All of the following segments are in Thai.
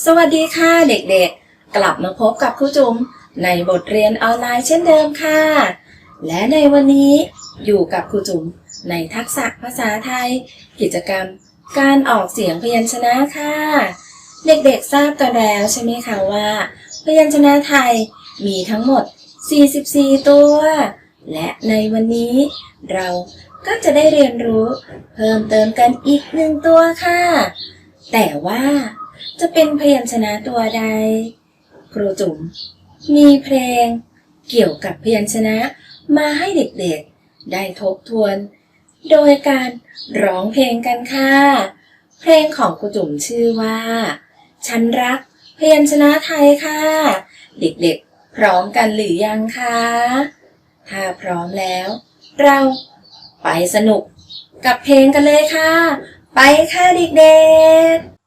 สวัสดีค่ะเด็กๆ กลับมาพบกับครูจุ๋มในบทเรียนออนไลน์เช่นเดิมค่ะ และในวันนี้อยู่กับครูจุ๋มในทักษะภาษาไทย กิจกรรม การออกเสียงพยัญชนะค่ะ เด็กๆทราบกันแล้วใช่ไหมคะว่า พยัญชนะไทยมีทั้งหมด 44 ตัว และในวันนี้เราก็จะได้เรียนรู้เพิ่มเติมกันอีกหนึ่งตัวค่ะ แต่ว่า จะเป็นพยัญชนะตัวใด ครูจุ๋มมีเพลง เกี่ยวกับพยัญชนะมาให้เด็กๆ ได้ทบทวน โดยการร้องเพลงกันค่ะ เพลงของครูจุ๋มชื่อว่า ฉันรักพยัญชนะไทยค่ะ เด็กๆ พร้อมกันหรือยังคะ ถ้าพร้อมแล้ว เราไปสนุกกับเพลงกันเลยค่ะ ไปค่ะเด็กๆ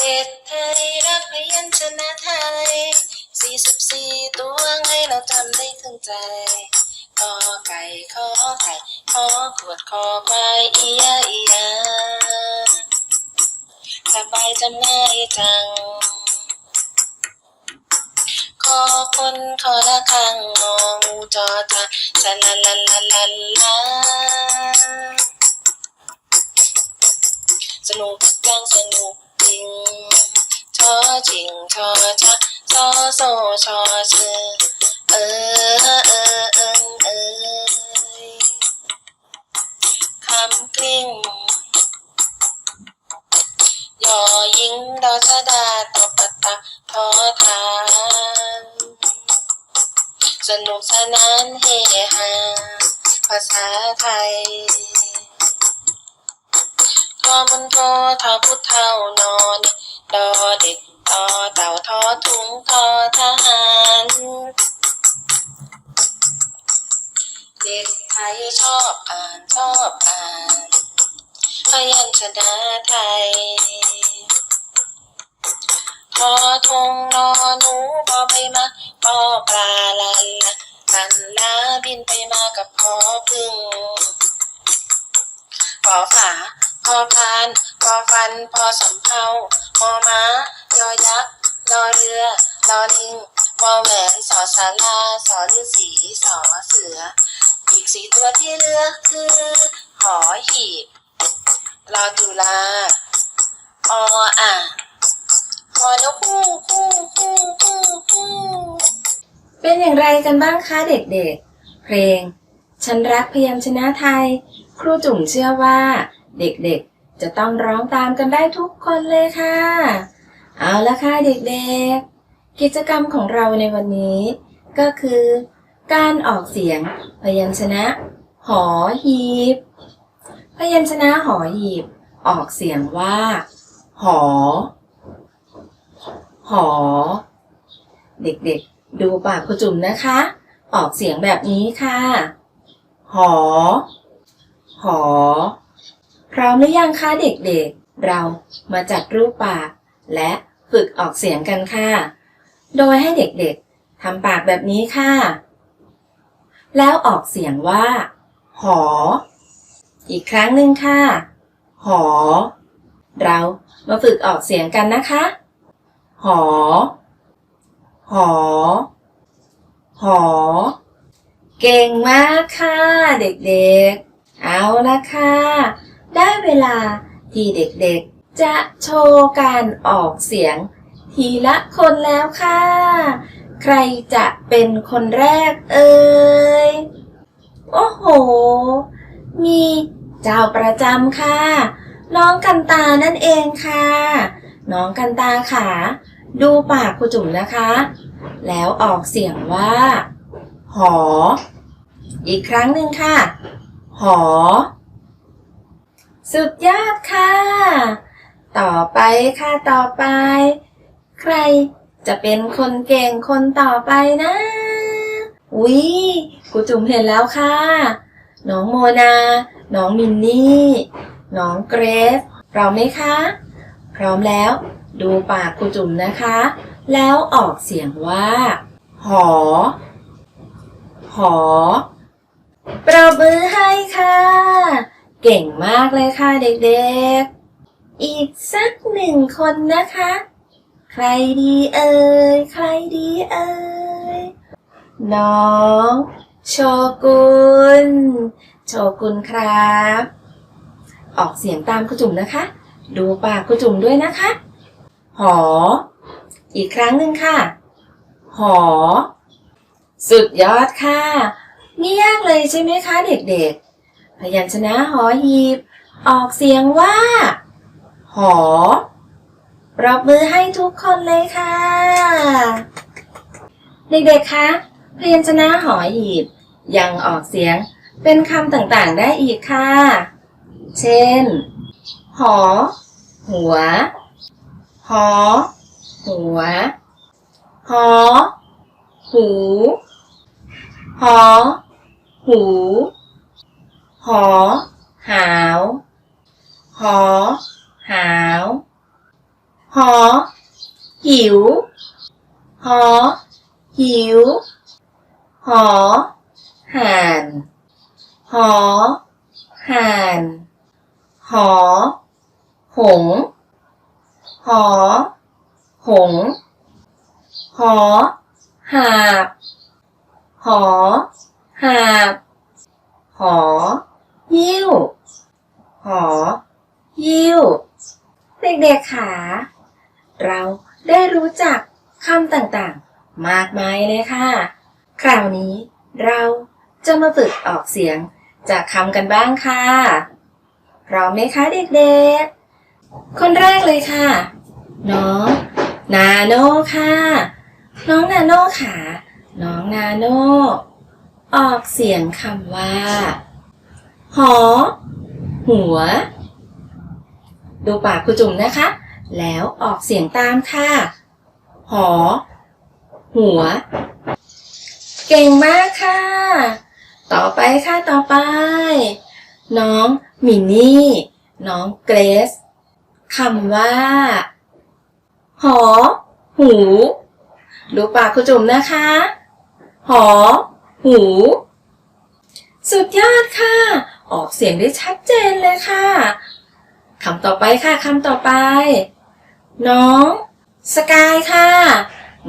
เด็กไทยรักพยัญชนะไทย 44 ตัวไงเราจำได้ถึงใจกอไก่ขอไข่ขอขวดคอควายเอียเอียสบายจำง่ายจัง ขอคนขอละคังงองูจอจานสะละละละละลาสนุกจังสนุก ริงชอจริงชอชักชอโซชอชื่อเออเออเออเออคำกลิ้งยอยิงดอชะดาตอปะตะทอทานสนุกสนานเฮฮาภาษาไทย มุนโททอพุทเท่านอนดอเด็กตอเต่าทอถุงทอทหารเด็กไทยชอบอ่านชอบอ่านพยัญชนะไทยทอทงนอหนูพอไปมาปอปลาลันละลันลาบินไปมากับพอพึ่งปอฝา อพานพอฟันพอสำเภาพอม้ายอยักษ์รอเรือรอลิงวอแหวนสอสาราสอฤาษีสอเสือ อีกสีตัวที่เหลือคือ หอหีบรอจุฬาออ่างพอนกคู่คู่คู่คู่คู่เป็นอย่างไรกันบ้างคะเด็กๆ เพลง ฉันรักพยัญชนะไทย ครูจุ๋มเชื่อว่า เด็กๆ จะต้องร้องตามกันได้ทุกคนเลยค่ะ เอาละค่ะเด็กๆ กิจกรรมของเราในวันนี้ ก็คือ การออกเสียง พยัญชนะ หอหีบ พยัญชนะหอหีบ ออกเสียงว่า หอ หอ เด็กๆ ดูปากครูจุ๋มนะคะ ออกเสียงแบบนี้ค่ะ หอ หอ พร้อมหรือยังคะเด็กๆ เรามาจัดรูปปาก และฝึกออกเสียงกันค่ะ โดยให้เด็กๆทำปากแบบนี้ค่ะ แล้วออกเสียงว่า หอ อีกครั้งหนึ่งค่ะ หอ เรามาฝึกออกเสียงกันนะคะ หอ หอ หอ เก่งมากค่ะ เด็กๆ เอาละค่ะ ได้เวลาที่เด็กๆ จะโชว์การออกเสียง ทีละคนแล้วค่ะ ใครจะเป็นคนแรกเอ่ย โอ้โห มีเจ้าประจำค่ะ น้องกันตานั่นเองค่ะ น้องกันตาค่ะ ดูปากครูจุ๋มนะคะ แล้วออกเสียงว่า หอ อีกครั้งหนึ่งค่ะ หอ สุดยอดค่ะ ต่อไปค่ะต่อไป ใครจะเป็นคนเก่งคนต่อไปนะอุ๊ยครูจุ๋มเห็นแล้วค่ะ น้องโมนา น้องมินนี่ น้องเกรซพร้อมไหมคะ พร้อมแล้ว ดูปากครูจุ๋มนะคะ แล้วออกเสียงว่า หอ หอ ปรบมือให้ค่ะ เก่งมากเลยค่ะเด็กๆ อีกสักหนึ่งคนนะคะ ใครดีเอ่ย ใครดีเอ่ย น้องโชกุนโชกุนครับ ออกเสียงตามครูจุ่มนะคะ ดูปากครูจุ่มด้วยนะคะ หอ อีกครั้งหนึ่งค่ะ หอ สุดยอดค่ะ ไม่ยากเลยใช่ไหมคะเด็กๆ พยัญชนะหอหีบ ออกเสียงว่า หอปรบมือให้ทุกคนเลยค่ะ เด็กๆ คะพยัญชนะหอหีบ ยังออกเสียงเป็นคำต่างๆ ได้อีกค่ะ เช่น หอ หัว หอ หัว หอ หู หอ หู หอ หาว หอ หาว หอ หิว หอ หิว หอ ห่าน หอ ห่าน หอ หง หอ หง หอ หาบ หอ หาบ หอ ยิ้ว หอยิ้ว เด็กๆค่ะ เราได้รู้จักคำต่างๆ มากมายเลยค่ะ คราวนี้เราจะมาฝึกออกเสียงจากคำกันบ้างค่ะ พร้อมไหมคะเด็กๆ คนแรกเลยค่ะ น้อง นาโน่ค่ะ น้องนาโน่ค่ะ น้องนาโน่ออกเสียงคำว่า หอ หัว ดูปากครูจุ๋มนะคะ แล้วออกเสียงตามค่ะ หอ หัว เก่งมากค่ะ ต่อไปค่ะต่อไป น้องมินนี่ น้องเกรซคำว่า หอ หู ดูปากครูจุ๋มนะคะ หอ หู สุดยอดค่ะ ออกเสียงได้ชัดเจนเลยค่ะคำต่อไปค่ะคำต่อไป น้องสกายค่ะ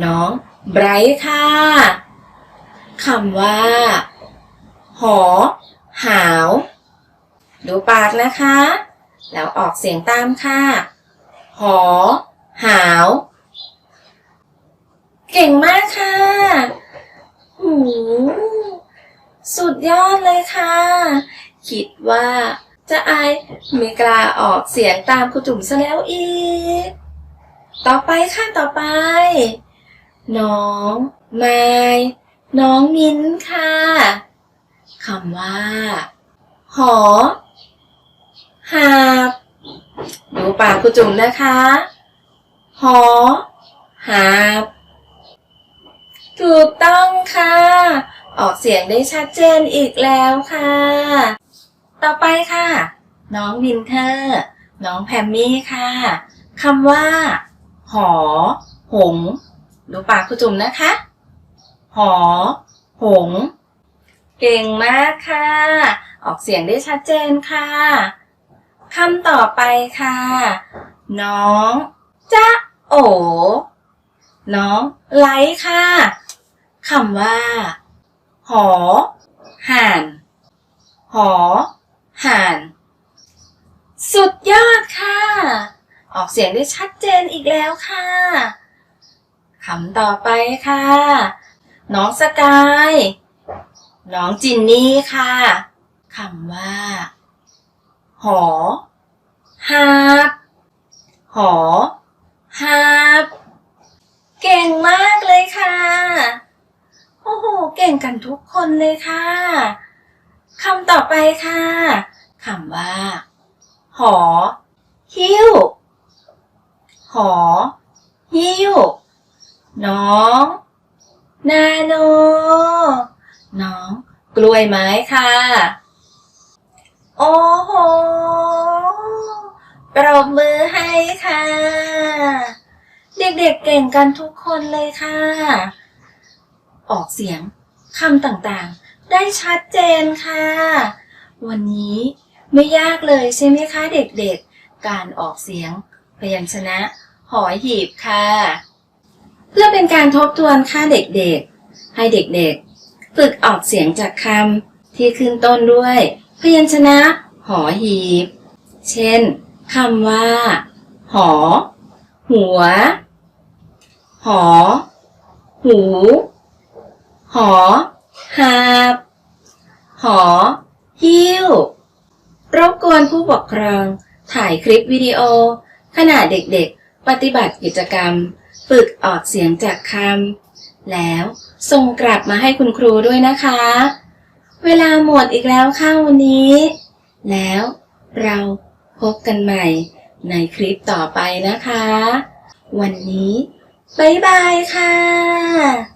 น้องไบรท์ค่ะคำว่า หอ หาว ดูปากนะคะ แล้วออกเสียงตามค่ะ หอ หาว เก่งมากค่ะหูสุดยอดเลยค่ะ คิดว่า จะอายไม่กล้าออกเสียงตามครูจุ๋มซะแล้วอีก ต่อไปค่ะต่อไป น้องไม้น้องมิ้นค่ะคำว่า หอ หาบ ดูปากครูจุ๋มนะคะ หอ หาบ ถูกต้องค่ะ ออกเสียงได้ชัดเจนอีกแล้วค่ะ ต่อไปค่ะ น้องวินเทอร์ น้องแพมมี่ค่ะคำว่า หอ หง ดูปากครูจุ๋มนะคะ หอ หง เก่งมากค่ะ ออกเสียงได้ชัดเจนค่ะคำต่อไปค่ะ น้องจ๊ะโอน้องไลท์ค่ะคำว่า หอ ห่าน หอ ห่าน สุดยอดค่ะ ออกเสียงได้ชัดเจนอีกแล้วค่ะคำต่อไปค่ะ น้องสกาย น้องจินนี่ค่ะคำว่า หอหาบหอหาบเก่งมากเลยค่ะ โอ้โห เก่งกันทุกคนเลยค่ะคำต่อไปค่ะ คำว่า หอ หิ้ว หอ หิ้ว น้อง นาโน น้อง กล้วยไม้ค่ะ โอ้โห ปรบมือให้ค่ะ เด็กๆเก่งกันทุกคนเลยค่ะ ออกเสียงคำต่างๆ ได้ชัดเจนค่ะ วันนี้ ไม่ยากเลยใช่ไหมคะเด็กๆ การออกเสียง พยัญชนะหหอหีบค่ะ เพื่อเป็นการทบทวนค่าเด็กๆ ให้เด็กๆ ฝึกออกเสียงจากคำที่ขึ้นต้นด้วย พยัญชนะ หอหีบ เช่นคำว่า หอ หัว หอ หู หอหาบ หอ หิ้ว รบกวนผู้ปกครอง ถ่ายคลิปวิดีโอ ขณะเด็กๆ ปฏิบัติกิจกรรม ฝึกออกเสียงจากคำ แล้วส่งกลับมาให้คุณครูด้วยนะคะ เวลาหมดอีกแล้วค่ะวันนี้ แล้วเราพบกันใหม่ในคลิปต่อไปนะคะ วันนี้ บ๊ายบายค่ะ